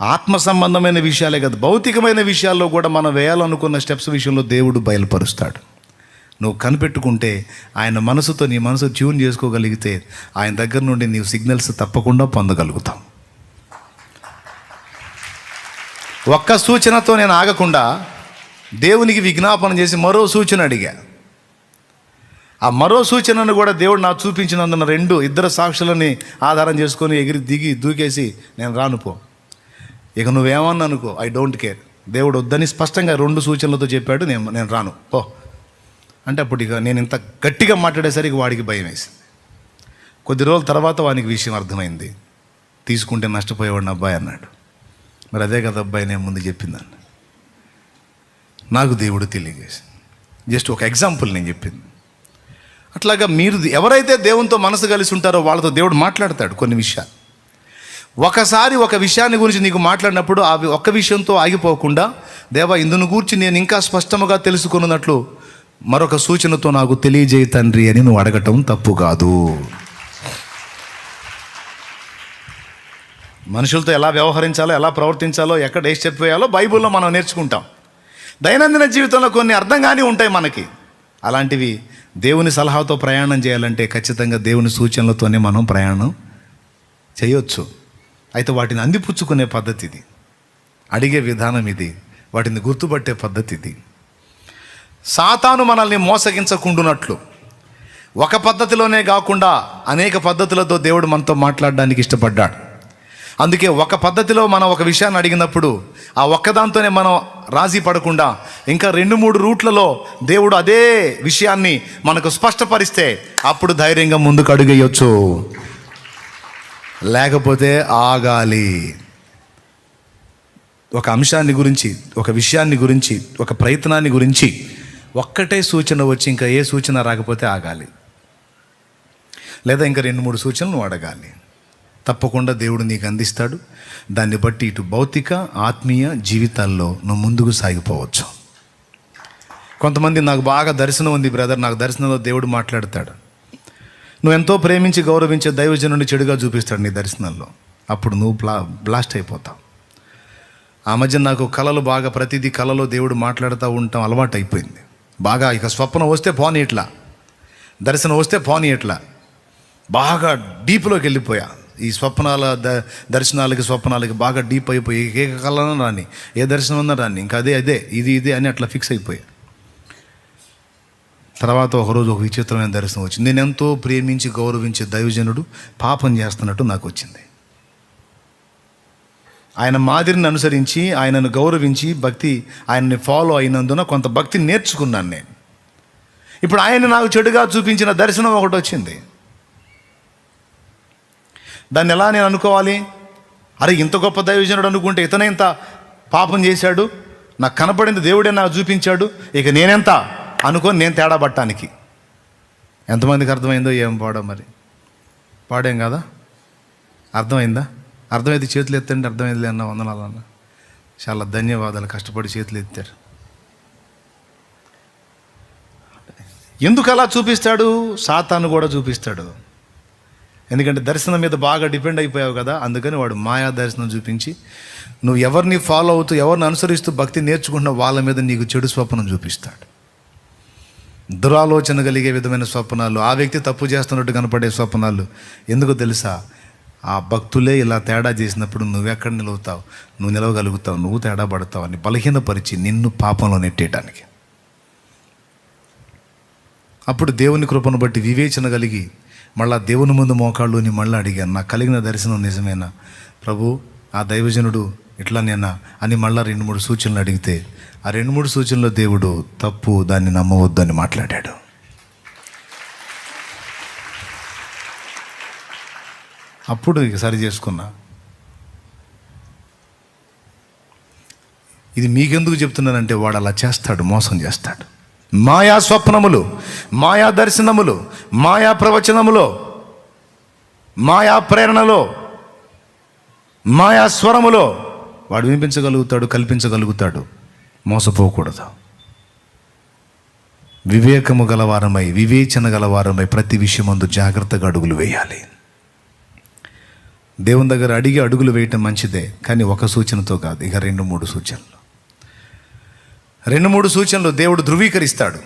ఆత్మ సంబంధమైన విషయాలే కదా. భౌతికమైన విషయాల్లో కూడా మనం వేయాలనుకున్న స్టెప్స్ విషయంలో దేవుడు బయలుపరుస్తాడు. నువ్వు కనిపెట్టుకుంటే ఆయన మనసుతో నీ మనసు ట్యూన్ చేసుకోగలిగితే ఆయన దగ్గర నుండి నీవు సిగ్నల్స్ తప్పకుండా పొందగలుగుతావు. ఒక్క సూచనతో నేను ఆగకుండా దేవునికి విజ్ఞాపన చేసి మరో సూచన అడిగా. ఆ మరో సూచనను కూడా దేవుడు నాకు చూపించినందున రెండు ఇద్దరు సాక్షులని ఆధారం చేసుకొని ఎగిరి దిగి దూకేసి నేను రానుపో ఇక నువ్వేమన్నా అనుకో ఐ డోంట్ కేర్ దేవుడు వద్దని స్పష్టంగా రెండు సూచనలతో చెప్పాడు నేను నేను రాను. పో. అంటే అప్పుడు ఇక నేను ఇంత గట్టిగా మాట్లాడేసరికి వాడికి భయం వేసింది. కొద్ది రోజుల తర్వాత వానికి విషయం అర్థమైంది. తీసుకుంటే నష్టపోయేవాడిని అబ్బాయి అన్నాడు. మరి అదే కదా అబ్బాయి నేను ముందు చెప్పిందాన్ని నాకు దేవుడు తెలియజేసింది. జస్ట్ ఒక ఎగ్జాంపుల్ నేను చెప్పింది. అట్లాగా మీరు ఎవరైతే దేవునితో మనసు కలిసి ఉంటారో వాళ్ళతో దేవుడు మాట్లాడతాడు కొన్ని విషయాలు. ఒకసారి ఒక విషయాన్ని గురించి నీకు మాట్లాడినప్పుడు ఆ ఒక్క విషయంతో ఆగిపోకుండా దేవా ఇందును గూర్చి నేను ఇంకా స్పష్టముగా తెలుసుకున్నట్లు మరొక సూచనతో నాకు తెలియజేయ తండ్రి అని నువ్వు అడగటం తప్పు కాదు. మనుషులతో ఎలా వ్యవహరించాలో ఎలా ప్రవర్తించాలో ఎక్కడ ఏ స్టెప్ వేయాలో బైబిల్లో మనం నేర్చుకుంటాం. దైనందిన జీవితంలో కొన్ని అర్థం కానీ ఉంటాయి మనకి. అలాంటివి దేవుని సలహాతో ప్రయాణం చేయాలంటే ఖచ్చితంగా దేవుని సూచనలతోనే మనం ప్రయాణం చేయొచ్చు. అయితే వాటిని అందిపుచ్చుకునే పద్ధతి ఇది అడిగే విధానం ఇది. వాటిని గుర్తుపట్టే పద్ధతి ఇది సాతాను మనల్ని మోసగించకుండునట్లు. ఒక పద్ధతిలోనే కాకుండా అనేక పద్ధతులతో దేవుడు మనతో మాట్లాడడానికి ఇష్టపడ్డాడు. అందుకే ఒక పద్ధతిలో మనం ఒక విషయాన్ని అడిగినప్పుడు ఆ ఒక్కదాంతోనే మనం రాజీ పడకుండా ఇంకా రెండు మూడు రూట్లలో దేవుడు అదే విషయాన్ని మనకు స్పష్టపరిస్తే అప్పుడు ధైర్యంగా ముందుకు అడుగేయచ్చు. లేకపోతే ఆగాలి. ఒక అంశాన్ని గురించి ఒక విషయాన్ని గురించి ఒక ప్రయత్నాన్ని గురించి ఒక్కటే సూచన వచ్చి ఇంకా ఏ సూచన రాకపోతే ఆగాలి. లేదా ఇంకా రెండు మూడు సూచనలు అడగాలి. తప్పకుండా దేవుడు నీకు అందిస్తాడు. దాన్ని బట్టి ఇటు భౌతిక ఆత్మీయ జీవితాల్లో నువ్వు ముందుకు సాగిపోవచ్చు. కొంతమంది నాకు బాగా దర్శనం ఉంది బ్రదర్. నాకు దర్శనంలో దేవుడు మాట్లాడతాడు. నువ్వు ఎంతో ప్రేమించి గౌరవించే దైవజనుడిని చెడుగా చూపిస్తాడు నీ దర్శనంలో. అప్పుడు నువ్వు బ్లా బ్లాస్ట్ అయిపోతావు. ఆ మధ్య నాకు కళలు బాగా ప్రతిదీ కళలో దేవుడు మాట్లాడుతూ ఉండటం అలవాటు అయిపోయింది బాగా ఇక స్వప్నం వస్తే పోనీ ఇట్లా. దర్శనం వస్తే పోనీ ఇట్లా. బాగా డీప్లోకి వెళ్ళిపోయా. ఈ స్వప్నాల ద దర్శనాలకి స్వప్నాలకి బాగా డీప్ అయిపోయి ఏ కళన రాని ఏ దర్శనం ఉన్నా రాని ఇంకా అదే అదే ఇది ఇదే అని అట్లా ఫిక్స్ అయిపోయా. తర్వాత ఒకరోజు ఒక విచిత్రమైన దర్శనం వచ్చింది. నేను ఎంతో ప్రేమించి గౌరవించే దైవజనుడు పాపం చేస్తున్నట్టు నాకు వచ్చింది. ఆయన మాదిరిని అనుసరించి ఆయనను గౌరవించి భక్తి ఆయనని ఫాలో అయినందున కొంత భక్తి నేర్చుకున్నాను నేను. ఇప్పుడు ఆయన నాకు చెడుగా చూపించిన దర్శనం ఒకటి వచ్చింది. దాన్ని ఎలా నేను అనుకోవాలి? అరే ఇంత గొప్ప దైవజనుడు అనుకుంటే ఇతనే ఇంత పాపం చేశాడు? నాకు కనపడింది దేవుడే నాకు చూపించాడు. ఇక నేనెంత? అనుకొని నేను తేడా పట్టడానికి. ఎంతమందికి అర్థమైందో ఏం పాడో మరి. పాడేం కదా? అర్థమైందా? అర్థమైతే చేతులు ఎత్తండి అర్థమైంది అన్న వందనాలన్న. చాలా ధన్యవాదాలు కష్టపడి చేతులు ఎత్తారు. ఎందుకు అలా చూపిస్తాడు? సాతాను కూడా చూపిస్తాడు. ఎందుకంటే దర్శనం మీద బాగా డిపెండ్ అయిపోయావు కదా అందుకని వాడు మాయా దర్శనం చూపించి నువ్వు ఎవరిని ఫాలో అవుతూ ఎవరిని అనుసరిస్తూ భక్తి నేర్చుకుంటున్న వాళ్ళ మీద నీకు చెడు స్వప్నం చూపిస్తాడు. దురాలోచన కలిగే విధమైన స్వప్నాలు ఆ వ్యక్తి తప్పు చేస్తున్నట్టు కనపడే స్వప్నాలు ఎందుకు తెలుసా? ఆ భక్తులే ఇలా తేడా చేసినప్పుడు నువ్వెక్కడ నిలువుతావు? నువ్వు నిలవగలుగుతావు నువ్వు తేడా పడతావు అని బలహీనపరిచి నిన్ను పాపంలో నెట్టేయటానికి. అప్పుడు దేవుని కృపను బట్టి వివేచన కలిగి మళ్ళా దేవుని ముందు మోకాళ్ళుని మళ్ళీ అడిగాను నాకు కలిగిన దర్శనం నిజమేనా? ప్రభు ఆ దైవజనుడు ఇట్లా నేను అని మళ్ళీ రెండు మూడు సూచనలు అడిగితే ఆ రెండు మూడు సూచనలో దేవుడు తప్పు దాన్ని నమ్మవద్దు అని మాట్లాడాడు. అప్పుడు ఇక సరి చేసుకున్నా. ఇది మీకెందుకు చెప్తున్నానంటే వాడు అలా చేస్తాడు మోసం చేస్తాడు. మాయా స్వప్నములు మాయా దర్శనములు మాయా ప్రవచనములో మాయా ప్రేరణలో మాయా స్వరములో వాడు వినిపించగలుగుతాడు కల్పించగలుగుతాడు. మోసపోకూడదు. వివేకము గలవారమై వివేచన గలవారమై ప్రతి విషయమందు జాగ్రత్తగా అడుగులు వేయాలి. దేవుని దగ్గర అడిగి అడుగులు వేయటం మంచిదే కానీ ఒక సూచనతో కాదు. ఇక రెండు మూడు సూచనలు. రెండు మూడు సూచనలు దేవుడు ధృవీకరిస్తాడు.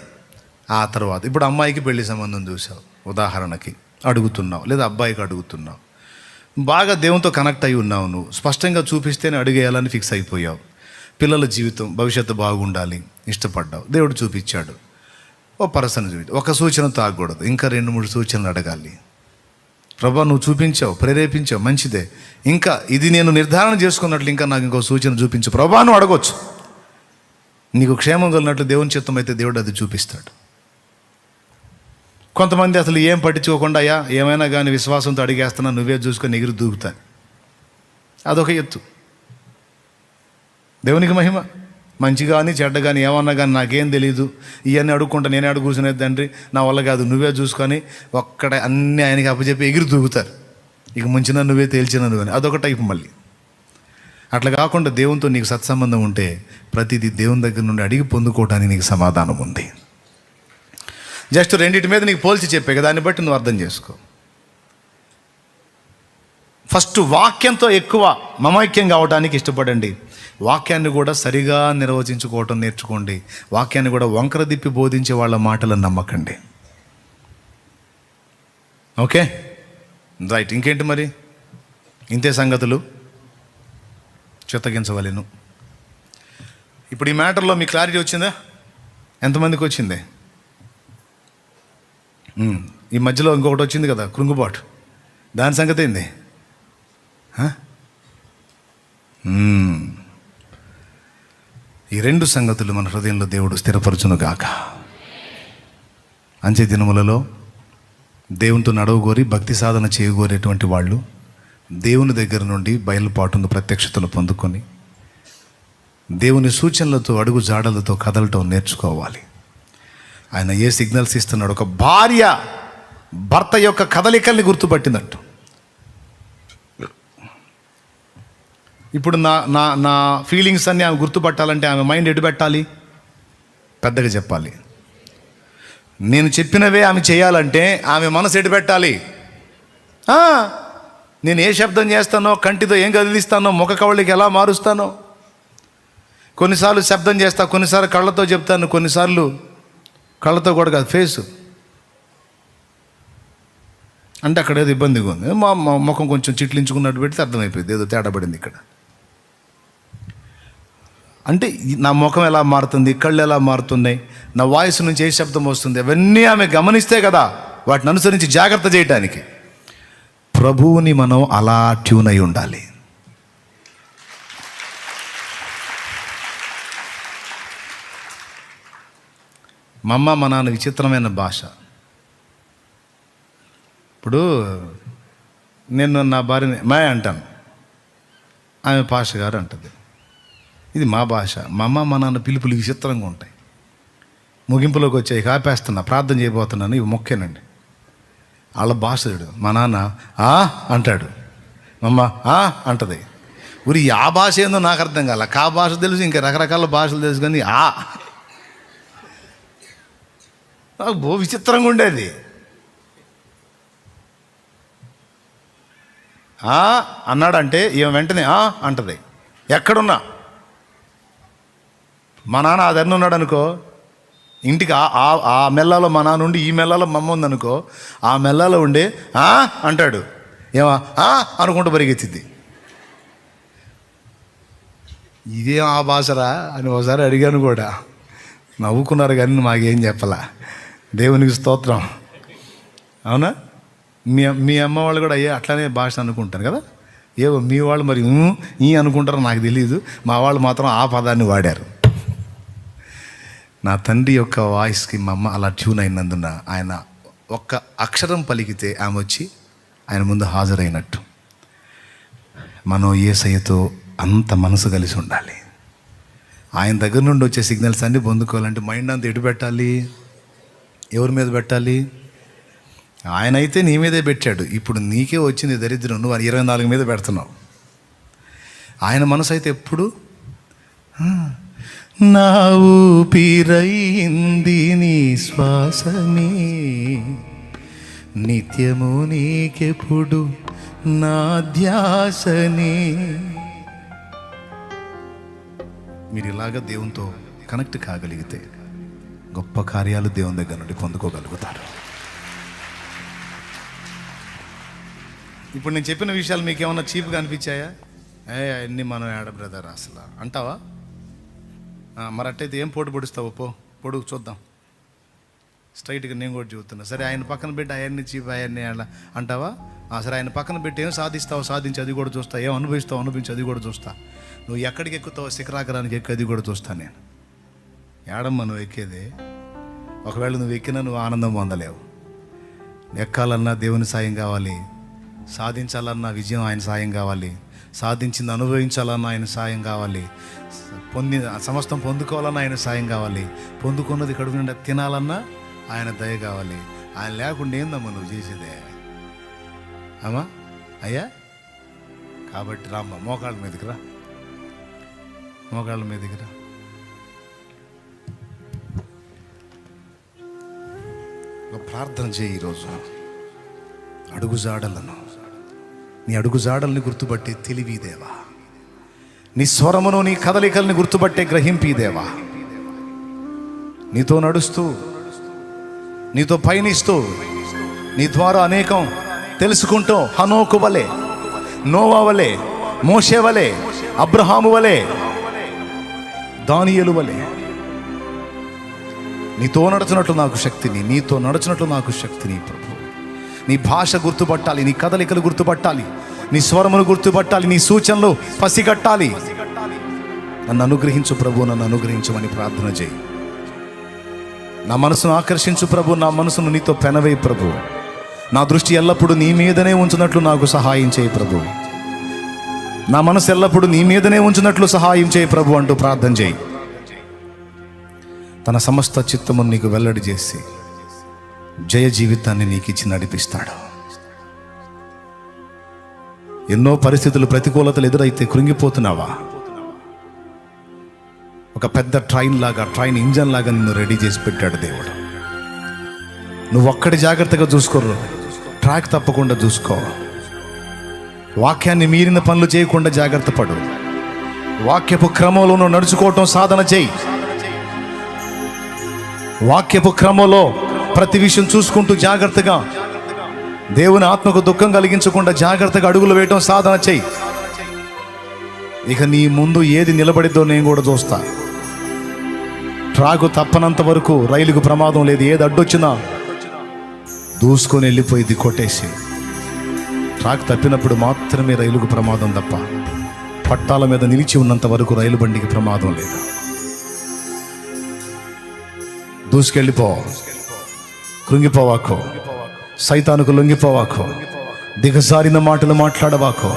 ఆ తర్వాత ఇప్పుడు అమ్మాయికి పెళ్ళి సంబంధం చూసావు ఉదాహరణకి అడుగుతున్నావు లేదా అబ్బాయికి అడుగుతున్నావు. బాగా దేవునితో కనెక్ట్ అయి ఉన్నావు నువ్వు. స్పష్టంగా చూపిస్తేనే అడిగేయాలని ఫిక్స్ అయిపోయావు. పిల్లల జీవితం భవిష్యత్తు బాగుండాలి ఇష్టపడ్డావు. దేవుడు చూపించాడు. ఓ పరసన జీవితం. ఒక సూచన తాగకూడదు. ఇంకా రెండు మూడు సూచనలు అడగాలి. ప్రభా నువ్వు చూపించావు ప్రేరేపించావు మంచిదే. ఇంకా ఇది నేను నిర్ధారణ చేసుకున్నట్లు ఇంకా నాకు ఇంకో సూచన చూపించు. ప్రభా నువ్వు అడగొచ్చు. నీకు క్షేమం కలిగినట్లు దేవుని చిత్తం అయితే దేవుడు అది చూపిస్తాడు. కొంతమంది అసలు ఏం పట్టించుకోకుండా అయ్యా ఏమైనా కానీ విశ్వాసంతో అడిగేస్తున్నా నువ్వే చూసుకొని ఎగిరి దూకుతా. అదొక ఎత్తు. దేవునికి మహిమ. మంచి కానీ చెడ్డ కానీ ఏమన్నా కానీ నాకేం తెలియదు ఇవన్నీ అడుక్కుంటా నేనే అడుగు కూర్చునేది తండ్రి. నా వల్ల కాదు నువ్వే చూసుకొని ఒక్కడ అన్నీ ఆయనకి అప్పచెప్పి ఎగిరి దూకుతారు. ఇక ముంచిన నువ్వే తేల్చిన నువ్వని అదొక టైపు మళ్ళీ. అట్లా కాకుండా దేవునితో నీకు సత్సంబంధం ఉంటే ప్రతిదీ దేవుని దగ్గర నుండి అడిగి పొందుకోవటానికి నీకు సమాధానం ఉంది. జస్ట్ రెండింటి మీద నీకు పోల్చి చెప్పే కదా దాన్ని బట్టి నువ్వు అర్థం చేసుకో. ఫస్ట్ వాక్యంతో ఎక్కువ మమైక్యం కావడానికి ఇష్టపడండి. వాక్యాన్ని కూడా సరిగా నిర్వచించుకోవటం నేర్చుకోండి. వాక్యాన్ని కూడా వంకర దిప్పి బోధించే వాళ్ళ మాటలను నమ్మకండి. ఓకే? రైట్ ఇంకేంటి మరి? ఇంతే సంగతులు? చెత్తగించవలేను. ఇప్పుడు ఈ మ్యాటర్లో మీ క్లారిటీ వచ్చిందా? ఎంతమందికి వచ్చింది? ఈ మధ్యలో ఇంకొకటి వచ్చింది కదా కృంగుబాటు. దాని సంగతి ఏంది? ఈ రెండు సంగతులు మన హృదయంలో దేవుడు స్థిరపరచును గాక అంచే దినములలో దేవునితో నడవగోరి భక్తి సాధన చేయగోరేటువంటి వాళ్ళు దేవుని దగ్గర నుండి బయలుపాటును ప్రత్యక్షతను పొందుకొని దేవుని సూచనలతో అడుగు జాడలతో కదలటం నేర్చుకోవాలి. ఆయన ఏ సిగ్నల్స్ ఇస్తున్నాడు? ఒక భార్య భర్త యొక్క కదలికల్ని గుర్తుపట్టినట్టు ఇప్పుడు నా నా నా ఫీలింగ్స్ అన్ని ఆమె గుర్తుపట్టాలంటే ఆమె మైండ్ ఎటు పెట్టాలి? పెద్దగా చెప్పాలి. నేను చెప్పినవే ఆమె చేయాలంటే ఆమె మనసు ఎటు పెట్టాలి? నేను ఏ శబ్దం చేస్తానో కంటితో ఏం కదిలిస్తానో ముఖ కవళికి ఎలా మారుస్తానో? కొన్నిసార్లు శబ్దం చేస్తా కొన్నిసార్లు కళ్ళతో చెప్తాను కొన్నిసార్లు కళ్ళతో కూడా కాదు ఫేసు అంటే అక్కడ ఏదో ఇబ్బందిగా ఉంది. మా ముఖం కొంచెం చిట్లించుకున్నట్టు పెడితే అర్థమైపోయింది. ఏదో తేడా పడింది ఇక్కడ. అంటే నా ముఖం ఎలా మారుతుంది? కళ్ళు ఎలా మారుతున్నాయి? నా వాయిస్ నుంచి ఏ శబ్దం వస్తుంది? అవన్నీ ఆమె గమనిస్తే కదా వాటిని అనుసరించి జాగ్రత్త చేయటానికి. ప్రభువుని మనం అలా ట్యూన్ అయి ఉండాలి. మా అమ్మ మా నాన్న విచిత్రమైన భాష. ఇప్పుడు నేను నా భార్యని మాయ అంటాను. ఆమె పాష గారు అంటది. ఇది మా భాష. మా అమ్మ మా నాన్న పిలుపులు విచిత్రంగా ఉంటాయి. ముగింపులోకి వచ్చాయి కాపేస్తున్నా ప్రార్థన చేయబోతున్నాను ఇవి ముఖ్యనండి వాళ్ళ భాష మా నాన్న ఆ అంటాడు. మమ్మ ఆ అంటది. ఊరి ఆ భాష ఏందో నాకు అర్థం కాల. కా భాష తెలుసు ఇంకా రకరకాల భాషలు తెలుసు కానీ ఆ నాకు బో విచిత్రంగా ఉండేది. ఆ అన్నాడంటే ఈమె వెంటనే ఆ అంటది. ఎక్కడున్నా? మా నాన్న ఆ ధరను ఉన్నాడు అనుకో ఇంటికి ఆ ఆ- మెల్లలో మా నాన్న ఉండి ఈ మెల్లలో మా అమ్మ ఉందనుకో ఆ మెల్లలో ఉండి ఆ అంటాడు. ఏమా ఆ అనుకుంటూ పరిగెత్తింది ఇదేం ఆ భాషరా అని ఒకసారి అడిగాను కూడా. నవ్వుకున్నారు కానీ మాకేం చెప్పలా. దేవునికి స్తోత్రం. అవునా? మీ మీ అమ్మ వాళ్ళు కూడా అయ్యే అట్లానే భాష అనుకుంటారు కదా? ఏవో మీ వాళ్ళు మరి ఈ అనుకుంటారో నాకు తెలియదు మా వాళ్ళు మాత్రం ఆ పదాన్ని వాడారు. నా తండ్రి యొక్క వాయిస్కి మా అమ్మ అలా ట్యూన్ అయినందున ఆయన ఒక్క అక్షరం పలికితే ఆమె వచ్చి ఆయన ముందు హాజరైనట్టు. మనం ఏసయ్యతో అంత మనసు కలిసి ఉండాలి. ఆయన దగ్గర నుండి వచ్చే సిగ్నల్స్ అన్నీ పొందుకోవాలంటే మైండ్ అంతా ఎటు పెట్టాలి? ఎవరి మీద పెట్టాలి? ఆయన అయితే నీ మీదే పెట్టాడు. ఇప్పుడు నీకే వచ్చింది దరిద్రం. నువ్వు ఇరవై నాలుగు మీద పెడుతున్నావు. ఆయన మనసు అయితే ఎప్పుడు నా ఊపిరైంది నీ శ్వాసమే. నిత్యము నీకెప్పుడు నా ధ్యాసనే. మీరు ఇలాగ దేవునితో కనెక్ట్ కాగలిగితే గొప్ప కార్యాలు దేవుని దగ్గర నుండి పొందుకోగలుగుతారు. ఇప్పుడు నేను చెప్పిన విషయాలు మీకు ఏమైనా చీప్గా అనిపించాయా? ఏ అన్నీ మనం ఏడ బ్రదర్ అసలు? అంటావా? ఆ, మరి అట్టయితే ఏం పోటు పొడుస్తావు? పో పొడుగు చూద్దాం. స్ట్రైట్గా నేను కూడా చెబుతున్నా సరే ఆయన పక్కన పెట్టి ఆయన్ని చీప్ ఆయన్ని అంటావా? సరే ఆయన పక్కన పెట్టి ఏం సాధిస్తావు సాధించి అది కూడా చూస్తా. ఏం అనుభవిస్తావు అనుభవించి అది కూడా చూస్తా. నువ్వు ఎక్కడికి ఎక్కుతావో శిఖరాగ్రానికి ఎక్కి అది కూడా చూస్తా నేను. ఏడమ్మా నువ్వు ఎక్కేది? ఒకవేళ నువ్వు ఎక్కినా నువ్వు ఆనందం పొందలేవు. ఎక్కాలన్నా దేవుని సాయం కావాలి. సాధించాలన్నా విజయం ఆయన సాయం కావాలి. సాధించింది అనుభవించాలన్నా ఆయన సాయం కావాలి. పొంది సమస్తం పొందుకోవాలన్నా ఆయన సాయం కావాలి. పొందుకున్నది కడుపు నిండా తినాలన్నా ఆయన దయ కావాలి. ఆయన లేకుండా ఏందమ్మా నువ్వు చేసేదే? అమ్మా అయ్యా. కాబట్టి రామ్మ మోకాళ్ళ మీదకి రా. మోకాళ్ళ మీదకి రా. ప్రార్థన చేయి ఈరోజు. అడుగుజాడలను. నీ అడుగుజాడల్ని గుర్తుపట్టే తెలివి దేవా. నీ స్వరమును నీ కదలికల్ని గుర్తుపట్టే గ్రహింపి దేవా. నీతో నడుస్తూ నీతో పయనిస్తూ నీ ద్వారా అనేకం తెలుసుకుంటూ హనోకు వలె నోవా వలె మోషే వలె అబ్రహాము వలె దానియలు వలె నీతో నడుచున్నట్లు నాకు శక్తిని నీతో నడుచున్నట్లు నాకు శక్తిని ప్రభు. నీ భాష గుర్తుపట్టాలి నీ కదలికలు గుర్తుపట్టాలి నీ స్వరమును గుర్తుపట్టాలి నీ సూచనలు పసిగట్టాలి. నన్ను అనుగ్రహించు ప్రభు నన్ను అనుగ్రహించమని ప్రార్థన చేయి. నా మనసును ఆకర్షించు ప్రభు నా మనసును నీతో పెనవేయి ప్రభు. నా దృష్టి ఎల్లప్పుడూ నీ మీదనే ఉంచినట్లు నాకు సహాయం చేయి ప్రభు. నా మనసు ఎల్లప్పుడూ నీ మీదనే ఉంచినట్లు సహాయం చేయి ప్రభు అంటూ ప్రార్థన చేయి. తన సమస్త చిత్తమును నీకు వెల్లడి చేసి జయ జీవితాన్ని నీకు ఇచ్చి నడిపిస్తాడు. ఎన్నో పరిస్థితులు ప్రతికూలతలు ఎదురైతే కృంగిపోతున్నావా? ఒక పెద్ద ట్రైన్ లాగా ట్రైన్ ఇంజన్ లాగా నిన్ను రెడీ చేసి పెట్టాడు దేవుడు. నువ్వు ఒక్కడి జాగ్రత్తగా చూసుకోరు ట్రాక్ తప్పకుండా చూసుకో. వాక్యాన్ని మీరిన పనులు చేయకుండా జాగ్రత్త పడు. వాక్యపు క్రమంలో నువ్వు నడుచుకోవటం సాధన చేయి. వాక్యపు క్రమంలో ప్రతి విషయం చూసుకుంటూ జాగ్రత్తగా దేవుని ఆత్మకు దుఃఖం కలిగించకుండా జాగ్రత్తగా అడుగులు వేయటం సాధన చెయ్యి ఇక నీ ముందు ఏది నిలబడిద్దో నేను కూడా చూస్తా. ట్రాకు తప్పనంత వరకు రైలుకు ప్రమాదం లేదు. ఏది అడ్డొచ్చినా దూసుకొని వెళ్ళిపోయింది కొట్టేసి. ట్రాక్ తప్పినప్పుడు మాత్రమే రైలుకు ప్రమాదం తప్ప పట్టాల మీద నిలిచి ఉన్నంత వరకు రైలు బండికి ప్రమాదం లేదు. దూసుకెళ్ళిపో. కృంగిపోవాకో. సైతానుకు లొంగిపోవాకో. దిగజారిన మాటలు మాట్లాడవాకో.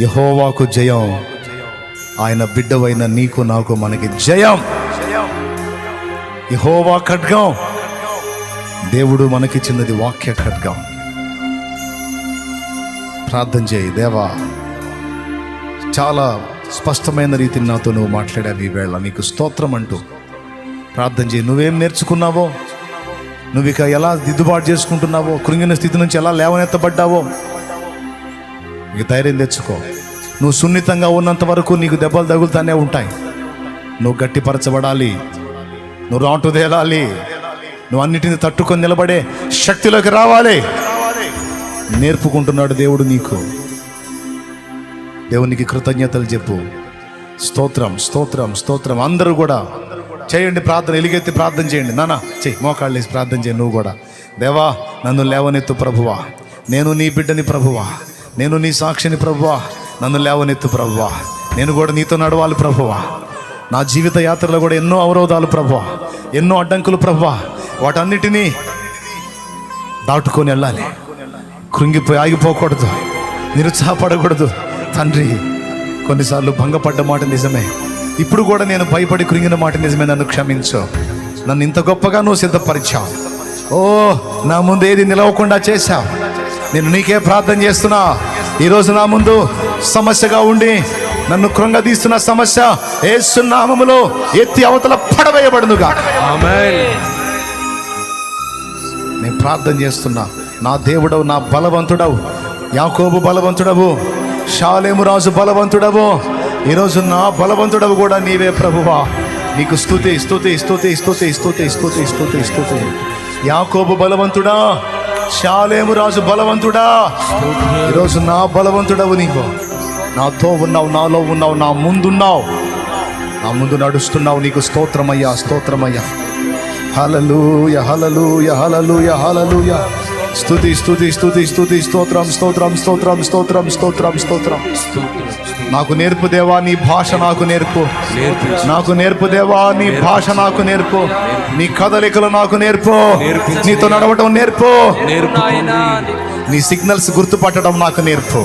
యహోవాకు జయం. ఆయన బిడ్డవైన నీకు నాకు మనకి జయం. యహోవా ఖడ్గం. దేవుడు మనకిచ్చినది వాక్య ఖడ్గం. ప్రార్థన చేయి దేవా. చాలా స్పష్టమైన రీతిని నాతో నువ్వు మాట్లాడావు ఈవేళ వేళ. నీకు స్తోత్రం అంటూ ప్రార్థన చేయి. నువ్వేం నేర్చుకున్నావో? నువ్వు ఇక ఎలా దిద్దుబాటు చేసుకుంటున్నావో? కృంగిన స్థితి నుంచి ఎలా లేవనెత్తబడ్డావో? ఇక ధైర్యం తెచ్చుకో. నువ్వు సున్నితంగా ఉన్నంత వరకు నీకు దెబ్బలు తగులుతానే ఉంటాయి. నువ్వు గట్టిపరచబడాలి. నువ్వు రాటు తేలాలి. నువ్వు అన్నిటిని తట్టుకొని నిలబడే శక్తిలోకి రావాలి. నేర్పుకుంటున్నాడు దేవుడు నీకు. దేవునికి కృతజ్ఞతలు చెప్పు. స్తోత్రం స్తోత్రం స్తోత్రం. అందరూ కూడా చేయండి ప్రార్థన ఎలుగెత్తి ప్రార్థన చేయండి. నానా చెయ్యి మోకాళ్ళు వేసి ప్రార్థన చేయండి నువ్వు కూడా. దేవా నన్ను లేవనెత్తు ప్రభువా. నేను నీ బిడ్డని ప్రభువా. నేను నీ సాక్షిని ప్రభువా. నన్ను లేవనెత్తు ప్రభువా. నేను కూడా నీతో నడవాలి ప్రభువా. నా జీవిత యాత్రలో కూడా ఎన్నో అవరోధాలు ప్రభువా. ఎన్నో అడ్డంకులు ప్రభువా. వాటన్నిటినీ దాటుకొని వెళ్ళాలి. కృంగిపోయి ఆగిపోకూడదు. నిరుత్సాహపడకూడదు. తండ్రి కొన్నిసార్లు భంగపడ్డ మాట నిజమే. ఇప్పుడు కూడా నేను భయపడి కృంగిన మాట నిజమే నన్ను క్షమించు. నన్ను ఇంత గొప్పగా నువ్వు సిద్ధపరిచావు. ఓ నా ముందు ఏది నిలవకుండా చేశావు. నేను నీకే ప్రార్థన చేస్తున్నా. ఈరోజు నా ముందు సమస్యగా ఉండి నన్ను కృంగదీస్తున్న సమస్య ఏసునామములో ఎత్తి అవతల పడవేయబడునుగా. నేను ప్రార్థన చేస్తున్నా. నా దేవుడవు నా బలవంతుడవు. యాకోబు బలవంతుడవు. షాలేము రాజు బలవంతుడవు. ఈరోజు నా బలవంతుడవు కూడా నీవే ప్రభువా. నీకు స్థుతి స్థుతి స్థుతి స్థుతి స్థుతి స్థుతి స్థుతి స్థుతి యాకోబు బలవంతుడా శాలేము రాజు బలవంతుడా. ఈరోజు నా బలవంతుడవు నీకు నాతో ఉన్నావు నాలో ఉన్నావు నా ముందున్నావు. నా ముందు నడుస్తున్నావు నీకు స్తోత్రమయ్యా స్తోత్రమయ్యా. హలలుయ హలలుయ హలలుయ హలలుయ స్తుతి స్తుతి స్తుతి స్తుతి స్తోత్రం స్తోత్రం స్తోత్రం స్తోత్రం స్తోత్రం స్తోత్రం నాకు నేర్పు దేవా నీ భాష నాకు నేర్పు నాకు నేర్పు దేవా నీ భాష నాకు నేర్పు నీ కదలికలు నాకు నేర్పు నీతో నడవటం నేర్పు. నీ సిగ్నల్స్ గుర్తుపట్టడం నాకు నేర్పు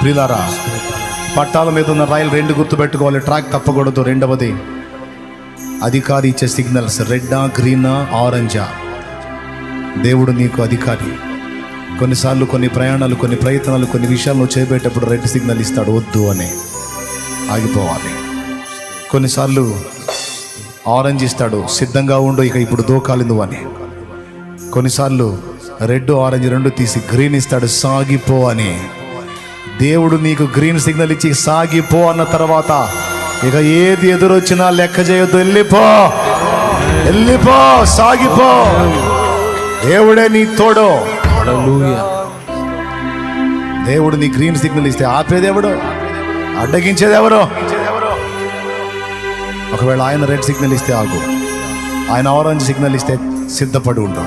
ప్రిలారా పట్టాల మీద ఉన్న రైలు రెండు గుర్తు పెట్టుకోవాలి ట్రాక్ తప్పకూడదు రెండవది. అధికారి ఇచ్చే సిగ్నల్స్ రెడ్డా గ్రీనా ఆరెంజా. దేవుడు నీకు అధికారి. కొన్నిసార్లు కొన్ని ప్రయాణాలు కొన్ని ప్రయత్నాలు కొన్ని విషయాలు చేపేటప్పుడు రెడ్ సిగ్నల్ ఇస్తాడు. వద్దు అని. ఆగిపోవాలి. కొన్నిసార్లు ఆరెంజ్ ఇస్తాడు. సిద్ధంగా ఉండు ఇక ఇప్పుడు దూకాలి నువ్వు అని. కొన్నిసార్లు రెడ్ ఆరెంజ్ రెండు తీసి గ్రీన్ ఇస్తాడు. సాగిపో అని. దేవుడు నీకు గ్రీన్ సిగ్నల్ ఇచ్చి సాగిపో అన్న తర్వాత ఇక ఏది ఎదురొచ్చినా లెక్క చేయొద్దు. వెళ్ళిపో. వెళ్ళిపో. సాగిపో. దేవుడే నీ తోడు. దేవుడు నీ గ్రీన్ సిగ్నల్ ఇస్తే ఆపేది ఎవడు అడ్డగించేది ఎవరు ఒకవేళ ఆయన రెడ్ సిగ్నల్ ఇస్తే ఆగు. ఆయన ఆరెంజ్ సిగ్నల్ ఇస్తే సిద్ధపడి ఉండు.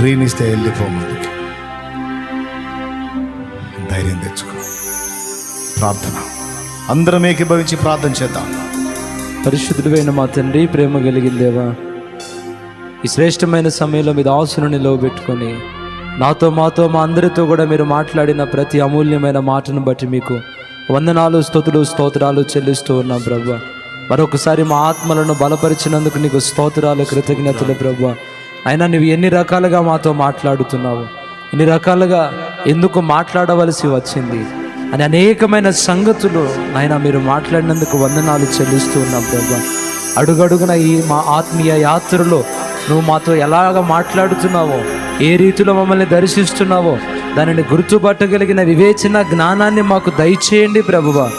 గ్రీన్ ఇస్తే వెళ్ళిపో ధైర్యం తెచ్చుకో. ప్రార్థన. అందరం ఏకీభవించి ప్రార్థన చేద్దాం. పరిశుద్ధుడైన మా తండ్రి ప్రేమ కలిగిన దేవా ఈ శ్రేష్టమైన సమయంలో మీ దాసును నిలవబెట్టుకొని నాతో మాతో మా అందరితో కూడా మీరు మాట్లాడిన ప్రతి అమూల్యమైన మాటను బట్టి మీకు వందనాలు స్తోతులు స్తోత్రాలు చెల్లిస్తూ ఉన్నాం ప్రభు. మరొకసారి మా ఆత్మలను బలపరిచినందుకు నీకు స్తోత్రాలు కృతజ్ఞతలు ప్రభు. అయినా నువ్వు ఎన్ని రకాలుగా మాతో మాట్లాడుతున్నావు? ఎన్ని రకాలుగా ఎందుకు మాట్లాడవలసి వచ్చింది? అని అనేకమైన సంగతులు నాయన మీరు మాట్లాడినందుకు వందనాలు చెల్లిస్తూ ఉన్నాం ప్రభా. అడుగడుగున ఈ మా ఆత్మీయ యాత్రలో నువ్వు మాతో ఎలాగ మాట్లాడుతున్నావో ఏ రీతిలో మమ్మల్ని దర్శిస్తున్నావో దానిని గుర్తుపట్టగలిగిన వివేచన జ్ఞానాన్ని మాకు దయచేయండి ప్రభువ.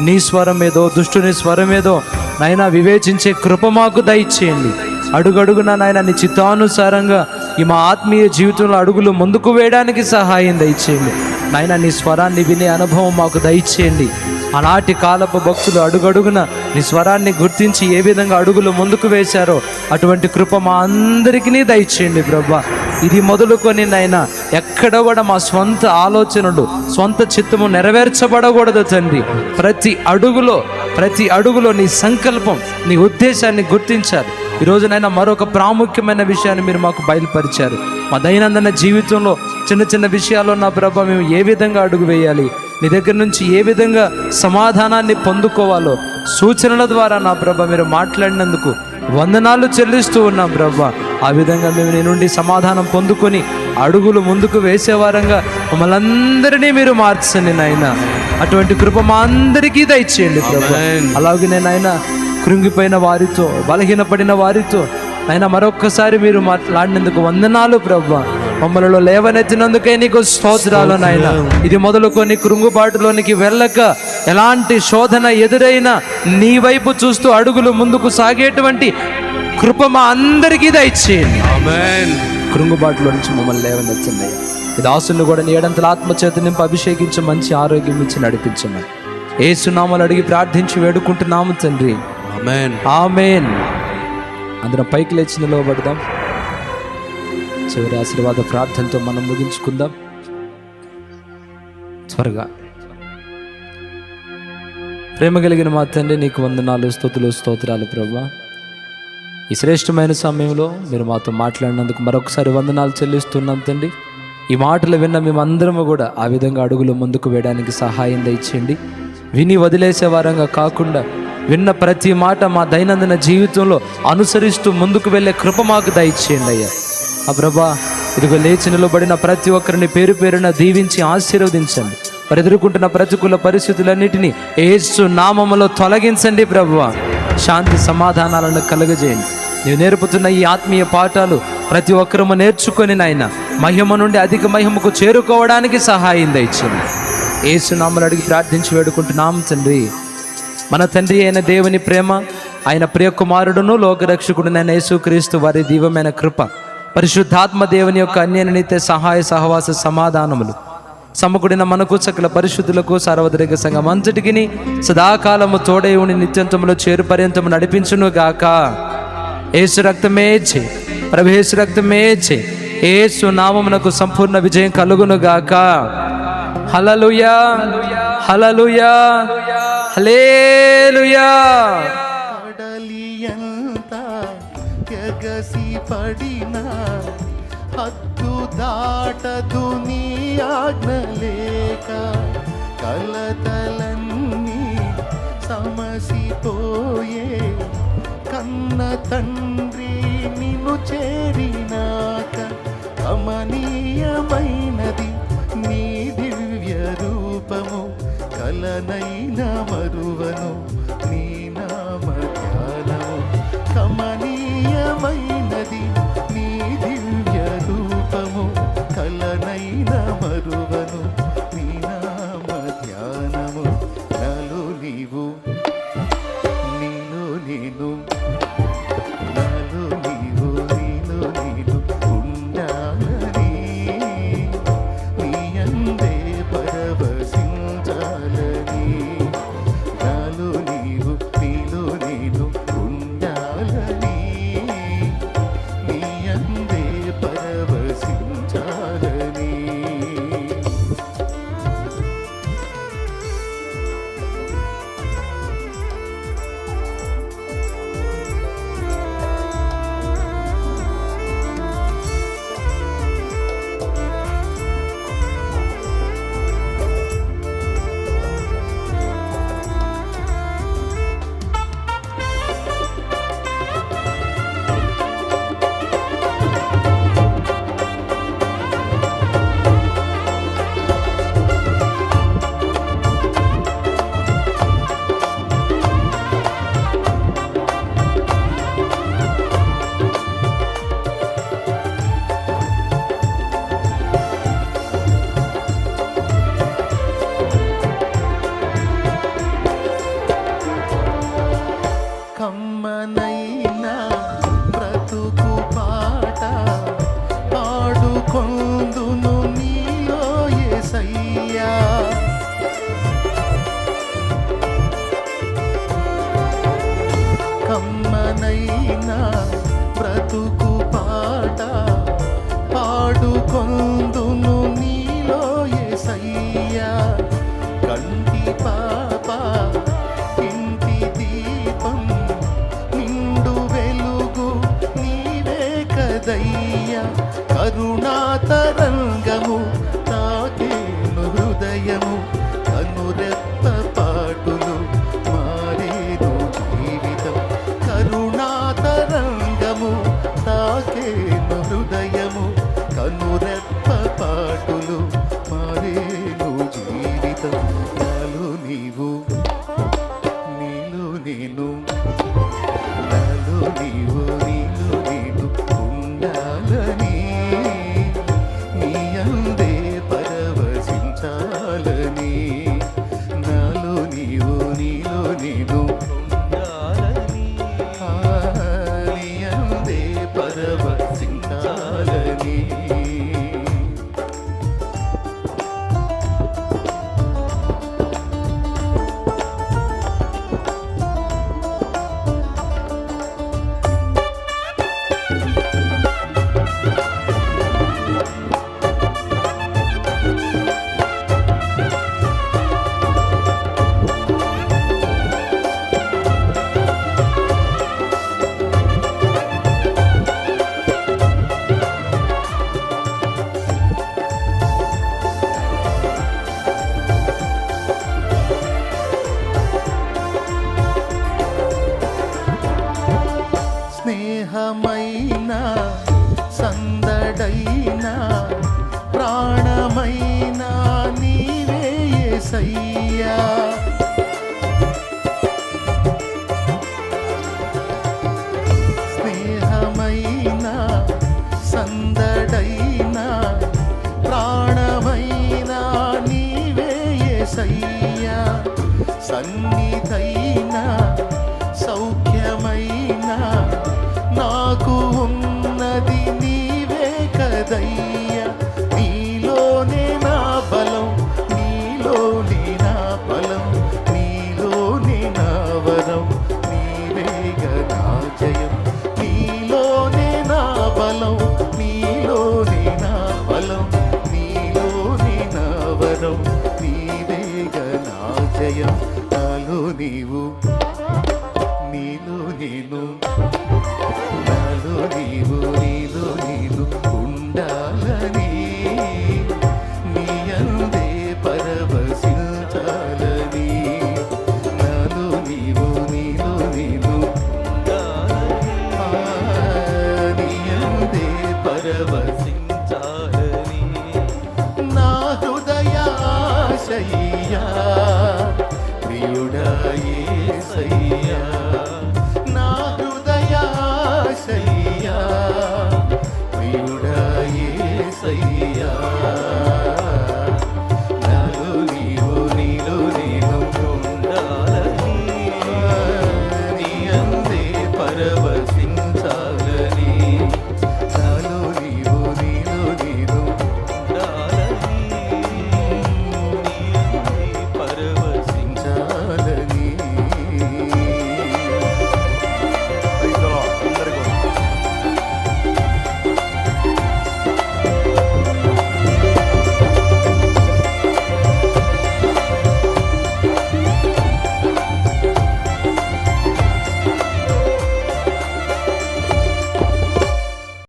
నీ స్వరం ఏదో దుష్టుని స్వరం ఏదో నైనా వివేచించే కృప మాకు దయచేయండి. అడుగడుగున నాయన నీ చిత్తానుసారంగా ఈ మా ఆత్మీయ జీవితంలో అడుగులు ముందుకు వేయడానికి సహాయం దయచేయండి. నాయన నీ స్వరాన్ని వినే అనుభవం మాకు దయచేయండి. ఆనాటి కాలపు భక్తులు అడుగడుగున నీ స్వరాన్ని గుర్తించి ఏ విధంగా అడుగులు ముందుకు వేశారో అటువంటి కృప మా అందరికీ దయచేయండి బ్రవ్వ ఇది మొదలుకొని నాయన ఎక్కడ కూడా మా స్వంత ఆలోచనలు స్వంత చిత్తము నెరవేర్చబడకూడదు తండ్రి. ప్రతి అడుగులో ప్రతి అడుగులో నీ సంకల్పం నీ ఉద్దేశాన్ని గుర్తించాలి. ఈరోజునైనా మరొక ప్రాముఖ్యమైన విషయాన్ని మీరు మాకు బయలుపరిచారు. మా దైనందిన జీవితంలో చిన్న చిన్న విషయాల్లో నా ప్రభ మేము ఏ విధంగా అడుగు వేయాలి? నీ దగ్గర నుంచి ఏ విధంగా సమాధానాన్ని పొందుకోవాలో సూచనల ద్వారా నా ప్రభ మీరు మాట్లాడినందుకు వందనాలు చెల్లిస్తూ ఉన్నాం ప్రభ. ఆ విధంగా మేము నీ నుండి సమాధానం పొందుకొని అడుగులు ముందుకు వేసేవారంగా మమ్మల్ని అందరినీ మీరు మార్చండి నాయన. అటువంటి కృప మా అందరికీ దయచేయండి ప్రభు. అలాగే నేను ఆయన కృంగిపోయిన వారితో బలహీనపడిన వారితో. ఆయన మరొక్కసారి మీరు మాట్లాడినందుకు వందనాలు ప్రభు. మమ్మల్ని లేవనెత్తినందుకే నీకు స్తోత్రాలు నాయన. ఇది మొదలుకొని కృంగుబాటులోనికి వెళ్ళక ఎలాంటి శోధన ఎదురైనా నీ వైపు చూస్తూ అడుగులు ముందుకు సాగేటువంటి కృప మా అందరికీ దయచేయండి. కృంగుబాటులో నుంచి మమ్మల్ని లేవనెత్తండి. ఇది ఆశలు కూడా నీ ఏడంతల ఆత్మచేత నింపి అభిషేకించి మంచి ఆరోగ్యం ఇచ్చి నడిపించమని. ఏ సునామాలు అడిగి ప్రార్థించి వేడుకుంటున్నాము తండ్రి. ఆమెన్. అందరం పైకి లేచి నిలవబడదాం. చివరి ఆశీర్వాద ప్రార్థనతో మనం ముగించుకుందాం. త్వరగా. ప్రేమ కలిగిన మా తండ్రి నీకు వందనాలు స్తోతులు స్తోత్రాలు ప్రభా. ఈ శ్రేష్టమైన సమయంలో మీరు మాతో మాట్లాడినందుకు మరొకసారి వందనాలు చెల్లిస్తున్నాం తండ్రి. ఈ మాటలు విన్న మేమందరము కూడా ఆ విధంగా అడుగులు ముందుకు వేయడానికి సహాయం దయచేయండి. విని వదిలేసే వారంగా కాకుండా విన్న ప్రతి మాట మా దైనందిన జీవితంలో అనుసరిస్తూ ముందుకు వెళ్ళే కృప మాకు దయచేయండి అయ్యా. ఆ ప్రభా ఇదిగో లేచి నిలబడిన ప్రతి ఒక్కరిని పేరు పేరున దీవించి ఆశీర్వదించండి. మరి ఎదుర్కొంటున్న ప్రతికూల పరిస్థితులన్నిటినీ ఏసు నామములో తొలగించండి ప్రభువ శాంతి సమాధానాలను కలుగజేయండి. నీవు నేర్పుతున్న ఈ ఆత్మీయ పాఠాలు ప్రతి ఒక్కరము నేర్చుకొని నాయన మహిమ నుండి అధిక మహిమకు చేరుకోవడానికి సహాయం దయచింది ఏసునామలు అడిగి ప్రార్థించి వేడుకుంటున్నాం తండ్రి. మన తండ్రి అయిన దేవుని ప్రేమ ఆయన ప్రియ కుమారుడును లోకరక్షకుడునైన యేసుక్రీస్తు వారి దీవమైన కృప పరిశుద్ధాత్మ దేవుని యొక్క అన్యనిత్య సహాయ సహవాస సమాధానములు సమకూడిన మనకు సకల పరిశుద్ధులకు సార్వత్రిక సంఘం అంతటికి సదాకాలము తోడై ఉండి నిత్యంతములో చేరు పర్యంతము నడిపించును గాక. ఏసు రక్తమే చే ప్రభేసు రక్తమే చే ఏసు నామమునకు సంపూర్ణ విజయం కలుగును గాక. హలలుయా హలలుయా హలేలుయా కడలియంత ఎగసి పడిన హద్దు దాటదు నీ ఆజ్ఞలేక కలతలన్నీ సమసిపోయే కన్న తండ్రి నిన్ను చేరినాక కమనీయమైనది నీ దివ్య రూపము కలనైనా మరువను. నేను నాలో నీవు నీలో